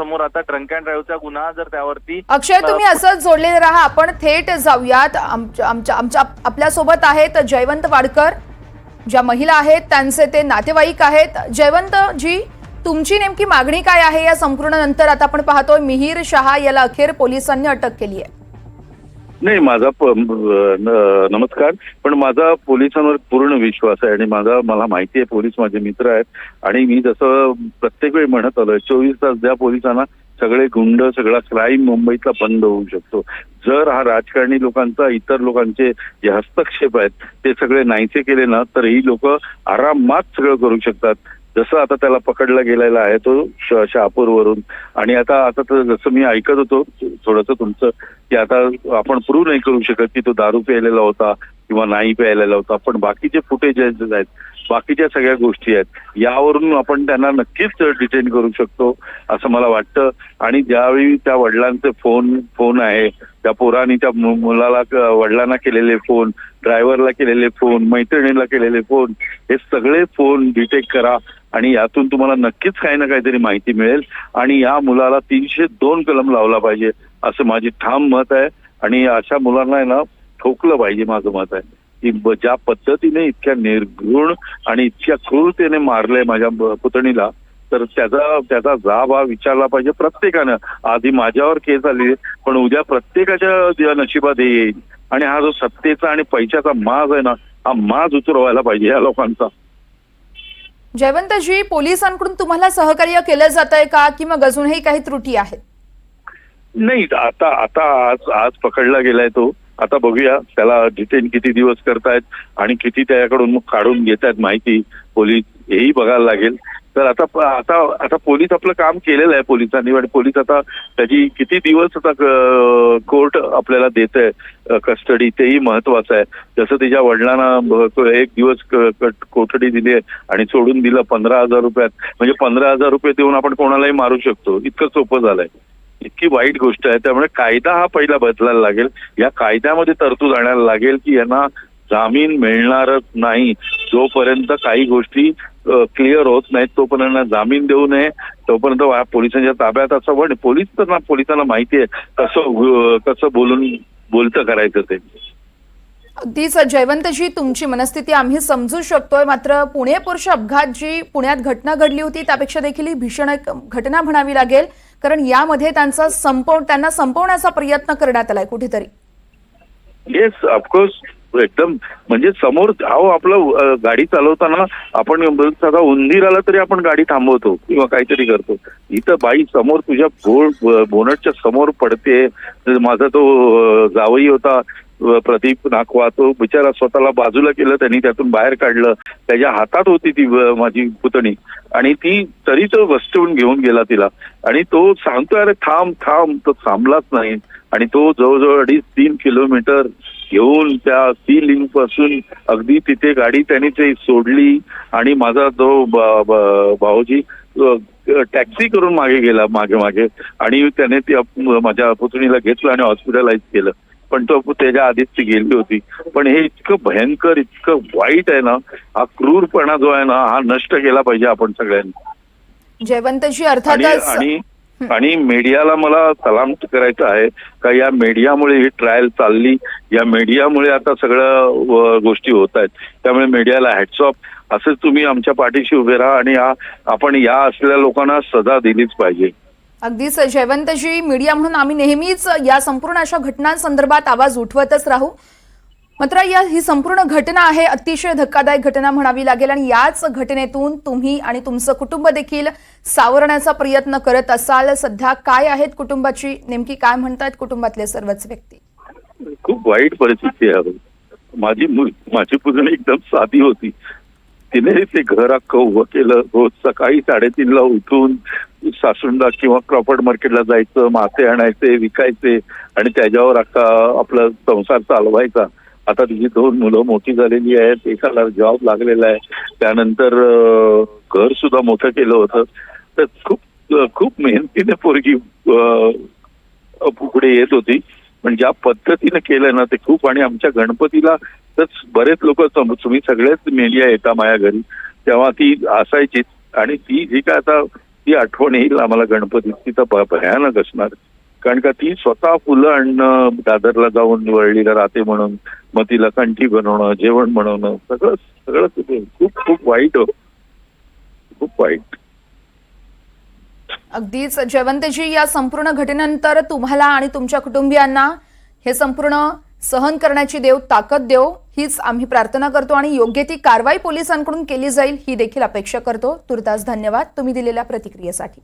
समोर आता drunk and ड्राईव्हचा गुन्हा जर त्यावरती अक्षय तुम्ही असंच जोडलेले राहा आपण थेट जाऊयात. आमच्या आमच्या आमच्या आपल्यासोबत आहेत जयवंत वाडकर ज्या महिला आहेत त्यांचे ते नातेवाईक आहेत. जयवंत जी तुमची नेमकी मागणी काय आहे या संपूर्ण नंतर? आता आपण पाहतोय मिहीर शहा याला अखेर पोलिसांनी अटक केली आहे. नाही माझा नमस्कार. पण माझा पोलिसांवर पूर्ण विश्वास आहे आणि माझा मला माहिती आहे पोलीस माझे मित्र आहेत. आणि मी जसं प्रत्येक वेळी म्हणत आलोय चोवीस तास द्या पोलिसांना सगळे गुंड सगळा क्राईम मुंबईतला बंद होऊ शकतो. जर हा राजकारणी लोकांचा इतर लोकांचे जे हस्तक्षेप आहेत ते सगळे नाहीसे केले ना तर ही लोक आरामात सगळं करू शकतात. जसं आता त्याला पकडला गेलेला आहे तो शहापूरवरून. आणि आता आता तर जसं मी ऐकत होतो थोडंसं तुमचं की आता आपण प्रूव्ह नाही करू शकत की तो दारू प्यायलेला होता किंवा नाही प्यायलेला होता. पण बाकीचे फुटेज आहेत बाकीच्या सगळ्या गोष्टी आहेत. यावरून आपण त्यांना नक्कीच डिटेन करू शकतो असं मला वाटतं. आणि ज्यावेळी त्या वडिलांचे फोन फोन आहे त्या पोरांनी त्या मुलाला वडिलांना केलेले फोन ड्रायव्हरला केलेले फोन मैत्रिणीला केलेले फोन हे सगळे फोन डिटेक्ट करा. आणि यातून तुम्हाला नक्कीच काही ना काहीतरी माहिती मिळेल. आणि या मुलाला तीनशे दोन कलम लावला पाहिजे असं माझी ठाम मत आहे. आणि अशा मुलांना आहे ना ठोकलं पाहिजे माझं मत आहे. की ज्या पद्धतीने इतक्या निर्घृण आणि इतक्या क्रूरतेने मारलंय माझ्या पुतणीला तर त्याचा त्याचा जाब हा विचारला पाहिजे प्रत्येकानं. आधी माझ्यावर केस आली पण उद्या प्रत्येकाच्या नशिबात येईल. आणि हा जो सत्तेचा आणि पैशाचा माज आहे ना हा माज उतरवायला पाहिजे या लोकांचा. जयवंतजी पोलिसांकडून तुम्हाला सहकार्य केलं जात आहे का? की मग अजूनही काही त्रुटी आहेत? नाही आता आता आज आज पकडला गेलाय तो. आता बघूया त्याला डिटेन किती दिवस करतायत आणि किती त्याच्याकडून काढून घेत आहेत माहिती पोलीस हेही बघायला लागेल. तर आता आता आता पोलीस आपलं काम केलेलं आहे पोलिसांनी आणि पोलीस आता त्याची किती दिवस आता कोर्ट आपल्याला देत आहे कस्टडी तेही महत्वाचं आहे. जसं तिच्या वडिलांना एक दिवस कोठडी दिली आहे आणि सोडून दिलं पंधरा हजार रुपयात. म्हणजे पंधरा हजार रुपये देऊन आपण कोणालाही मारू शकतो. इतकं सोपं झालंय. इतकी वाईट गोष्ट आहे. त्यामुळे कायदा हा पहिला बदलायला लागेल. या कायद्यामध्ये तरतूद आणायला लागेल की यांना जामीन मिळणारच नाही. जोपर्यंत काही गोष्टी क्लिअर होत नाहीत तोपर्यंत जामीन देऊ नये. तोपर्यंत पोलिसांच्या ताब्यात असं पण पोलीस तर ना पोलिसांना माहिती आहे कसं कसं बोलून बोलतं करायचं ते. अगदीच जयवंतजी तुमची मनस्थिती आम्ही समजू शकतोय. मात्र पुणे पुरुष अपघात जी पुण्यात घटना घडली होती त्यापेक्षा देखील ही भीषण एक घटना म्हणावी लागेल. कारण यामध्ये त्यांचा संपव त्यांना संपवण्याचा प्रयत्न करण्यात आलाय कुठेतरी. येस ऑफकोर्स हो, एकदम. म्हणजे समोर अहो आपलं गाडी चालवताना आपण साधा उंदीर आला तरी आपण गाडी थांबवतो किंवा काहीतरी करतो. इथं बाई समोर तुझ्या बोल बोनटच्या समोर पडते. माझा तो जावई होता प्रदीप नाकवा तो बिचारा स्वतःला बाजूला केलं त्यांनी त्यातून बाहेर काढलं. त्याच्या हातात होती ती माझी पुतणी. आणि ती तरी तो वस्तून घेऊन गेला तिला. आणि तो सांगतोय अरे थांब थांब. तो थांबलाच नाही. आणि तो जवळजवळ अडीच तीन किलोमीटर घेऊन त्या सी लिंकपासून अगदी तिथे गाडी त्यांनी ते सोडली आणि माझा तो भाऊजी टॅक्सी करून मागे गेला मागे मागे. आणि त्याने त्या माझ्या पुतणीला घेतलं आणि हॉस्पिटलाइज केलं. पण तो त्याच्या आधीच ती गेली होती. पण हे इतकं भयंकर इतकं वाईट आहे ना हा क्रूरपणा जो आहे ना हा नष्ट केला पाहिजे आपण सगळ्यांनी. जयवंतजी आणि अर्थातच आणि आणि मीडियाला मला सलाम करायचं आहे का या मीडियामुळे ही ट्रायल चालली? या मीडियामुळे आता सगळ्या गोष्टी होत आहेत. त्यामुळे मीडियाला हॅट्स असंच तुम्ही आमच्या पाठीशी उभे राहा आणि आपण या असलेल्या लोकांना सजा दिलीच पाहिजे. अगदीच जयवंतजी मीडिया म्हणून आम्ही नेहमीच या संपूर्ण अशा घटनांसंदर्भात आवाज उठवतच राहू. मात्र या ही संपूर्ण घटना आहे अतिशय धक्कादायक घटना म्हणावी लागेल आणि याच घटनेतून तुम्ही आणि तुमचं कुटुंब देखील सावरण्याचा प्रयत्न करत असाल. सध्या काय आहेत कुटुंबाची? नेमकी काय म्हणतायत कुटुंबातले सर्वच व्यक्ती? खूप वाईट परिस्थिती आहे. माझी मु- माझी पूजन एकदम साधी होती. तिने ते घर अख्खं उभं केलं. रोज सकाळी साडेतीनला उठून सासुंडा किंवा क्रॉपर्ड मार्केटला जायचं मासे आणायचे विकायचे आणि त्याच्यावर अख्खा आपला संसार चालवायचा. आता तिची दोन मुलं मोठी झालेली आहेत एकाला जॉब लागलेला आहे त्यानंतर घर सुद्धा मोठं केलं होतं. तर खूप खूप मेहनतीने पोरगी पुढे येत होती. पण ज्या पद्धतीने केलं ना ते खूप आणि आमच्या गणपतीला तर बरेच लोक तुम्ही सगळेच मेलिया येता माझ्या घरी. तेव्हा ती असायची आणि ती जी काय आता ती आठवण येईल आम्हाला गणपतीची तर भयानक असणार. कारण का ती स्वतः फुलं आणणं दादरला जाऊन वळलीला राहते म्हणून मग तिला कंठी बनवणं जेवण बनवणं सगळं सगळं तिथे खूप खूप वाईट. हो खूप वाईट. अगदीच. जयवंतजी या संपूर्ण घटनेनंतर तुम्हाला आणि तुमच्या कुटुंबियांना हे संपूर्ण सहन करण्याची देव ताकद देव हीच आम्ही प्रार्थना करतो आणि योग्य ती कारवाई पोलिसांकडून केली जाईल ही देखील अपेक्षा करतो. तुर्तास धन्यवाद. तुम्ही दिलेल्या प्रतिक्रियेसाठी.